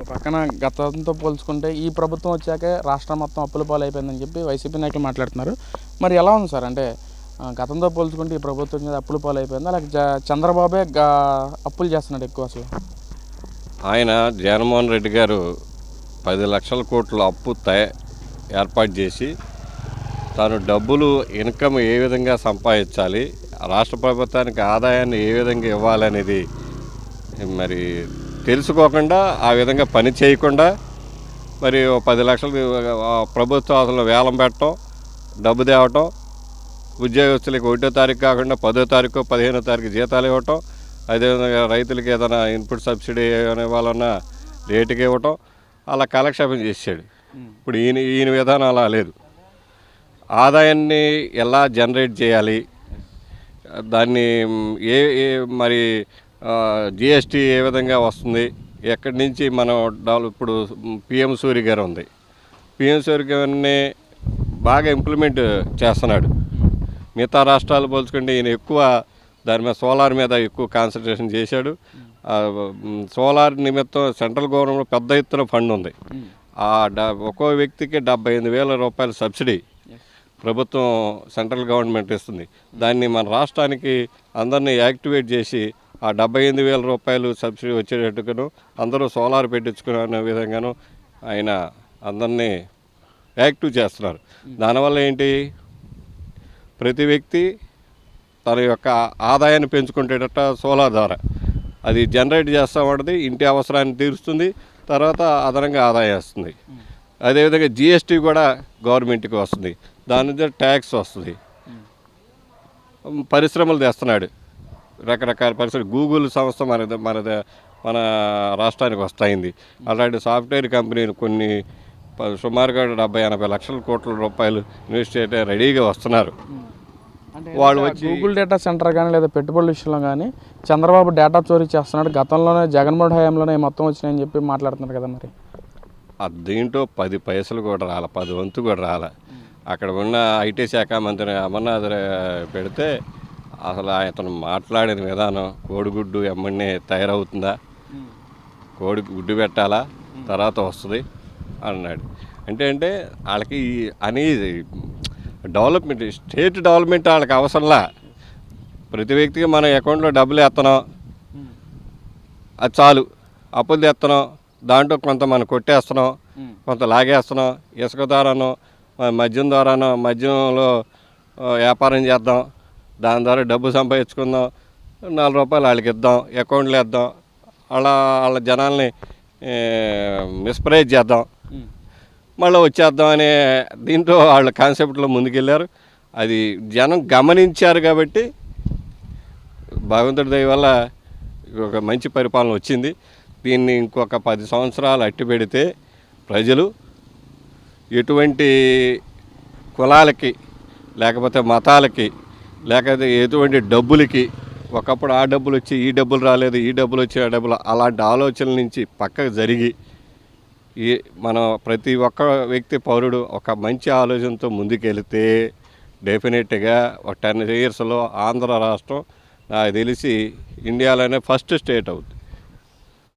పక్కన గతంతో పోల్చుకుంటే ఈ ప్రభుత్వం వచ్చాకే రాష్ట్రం మొత్తం అప్పుల పాలైపోయిందని చెప్పి వైసీపీ నాయకులు మాట్లాడుతున్నారు. మరి ఎలా ఉంది సార్? అంటే గతంతో పోల్చుకుంటే ఈ ప్రభుత్వం మీద అప్పుల పాలు అయిపోయిందా చంద్రబాబే అప్పులు చేస్తున్నాడు ఎక్కువ అసలు? ఆయన జగన్మోహన్ రెడ్డి గారు పది లక్షల కోట్ల అప్పు తయ ఏర్పాటు చేసి తాను డబ్బులు ఇన్కమ్ ఏ విధంగా సంపాదించాలి రాష్ట్ర ప్రభుత్వానికి ఆదాయాన్ని ఏ విధంగా ఇవ్వాలనేది మరి తెలుసుకోకుండా ఆ విధంగా పని చేయకుండా మరి పది లక్షలు ప్రభుత్వం అసలు వేలం పెట్టడం డబ్బు తేవటం ఉద్యోగస్తులకి ఒకటో తారీఖు కాకుండా పదో తారీఖు పదిహేనో తారీఖు జీతాలు ఇవ్వటం అదేవిధంగా రైతులకి ఏదైనా ఇన్పుట్ సబ్సిడీ ఏమైనా ఇవ్వాలన్నా రేటుకి ఇవ్వటం అలా కాలక్షేపం చేసాడు ఇప్పుడు ఈయన ఈయన విధానం అలా లేదు. ఆదాయాన్ని ఎలా జనరేట్ చేయాలి? దాన్ని ఏ మరి జిఎస్టీ ఏ విధంగా వస్తుంది? ఎక్కడి నుంచి మనం ఇప్పుడు పిఎం సూరి గారు ఉంది. పిఎం సూరి గారిని బాగా ఇంప్లిమెంట్ చేస్తున్నాడు. మిగతా రాష్ట్రాలు పోల్చుకుంటే ఈయన ఎక్కువ దాని మీద సోలార్ మీద ఎక్కువ కాన్సన్ట్రేషన్ చేశాడు. సోలార్ నిమిత్తం సెంట్రల్ గవర్నమెంట్ పెద్ద ఎత్తున ఫండ్ ఉంది. ఆ డ ఒక్కో వ్యక్తికి డెబ్బై ఎనిమిది వేల రూపాయల సబ్సిడీ ప్రభుత్వం సెంట్రల్ గవర్నమెంట్ ఇస్తుంది. దాన్ని మన రాష్ట్రానికి అందరినీ యాక్టివేట్ చేసి ఆ డెబ్బై ఎనిమిది వేల రూపాయలు సబ్సిడీ వచ్చేటట్టుగాను అందరూ సోలార్ పెట్టించుకునే విధంగాను ఆయన అందరినీ యాక్టివ్ చేస్తున్నారు. దానివల్ల ఏంటి? ప్రతి వ్యక్తి తన యొక్క ఆదాయాన్ని పెంచుకుంటేటట్ట సోలార్ ద్వారా అది జనరేట్ చేస్తూ ఉంటుంది ఇంటి అవసరాన్ని తీరుస్తుంది తర్వాత అదనంగా ఆదాయం వస్తుంది. అదేవిధంగా జిఎస్టీ కూడా గవర్నమెంట్కి వస్తుంది. దాని నుంచి ట్యాక్స్ వస్తుంది. పరిశ్రమలు తెస్తున్నాడు. రకరకాల పరిశ్రమ గూగుల్ సంస్థ మన మన మన రాష్ట్రానికి వస్తాయింది. అలాంటి సాఫ్ట్వేర్ కంపెనీలు కొన్ని సుమారుగా డెబ్బై ఎనభై లక్షల కోట్ల రూపాయలు ఇన్వెస్ట్ చేయడం రెడీగా వస్తున్నారు. వాళ్ళు వచ్చి- గూగుల్ డేటా సెంటర్ కానీ లేదా పెట్టుబడుల విషయంలో కానీ చంద్రబాబు డేటా చోరీ చేస్తున్నాడు. గతంలోనే జగన్మోహన్ హయాంలోనే మొత్తం వచ్చినాయని చెప్పి మాట్లాడుతున్నారు కదా మరి. దీంట్లో పది పైసలు కూడా రాల పది వంతు కూడా రాల. అక్కడ ఉన్న ఐటీ శాఖ మంత్రి అమర్నాథ్ పెడితే అసలు అతను మాట్లాడిన విధానం కోడిగుడ్డు ఎమ్మడినే తయారవుతుందా? కోడి గుడ్డు పెట్టాలా? తర్వాత వస్తుంది అన్నాడు. అంటే అంటే వాళ్ళకి అనేది డెవలప్మెంట్ స్టేట్ డెవలప్మెంట్ వాళ్ళకి అవసరంలా. ప్రతి వ్యక్తికి మన అకౌంట్లో డబ్బులు ఎత్తనం అది చాలు. అప్పులు తెస్తున్నాం దాంట్లో కొంత మనం కొట్టేస్తున్నాం. కొంత లాగేస్తున్నాం. ఇసుక ద్వారానో మద్యం ద్వారానో మద్యంలో వ్యాపారం చేద్దాం. దాని ద్వారా డబ్బు సంపాదించుకుందాం నాలుగు రూపాయలు వాళ్ళకి ఇద్దాం అకౌంట్లో వేద్దాం అలా వాళ్ళ జనాల్ని మిస్ప్రైజ్ చేద్దాం. మళ్ళీ వచ్చేద్దాం అనే దీంట్లో వాళ్ళ కాన్సెప్ట్లో ముందుకెళ్ళారు. అది జనం గమనించారు కాబట్టి భగవంతుడి దయ వల్ల ఒక మంచి పరిపాలన వచ్చింది. దీన్ని ఇంకొక పది సంవత్సరాలు అట్టి పెడితే ప్రజలు ఎటువంటి కులాలకి లేకపోతే మతాలకి లేకపోతే ఎటువంటి డబ్బులకి ఒకప్పుడు ఆ డబ్బులు వచ్చి ఈ డబ్బులు రాలేదు ఈ డబ్బులు వచ్చి ఆ డబ్బులు అలాంటి ఆలోచనల నుంచి పక్కకు జరిగి ఈ మన ప్రతి ఒక్క వ్యక్తి పౌరుడు ఒక మంచి ఆలోచనతో ముందుకెళితే డెఫినెట్గా ఒక టెన్ ఇయర్స్లో ఆంధ్ర రాష్ట్రం నాకు తెలిసి ఇండియాలోనే ఫస్ట్ స్టేట్ అవుతుంది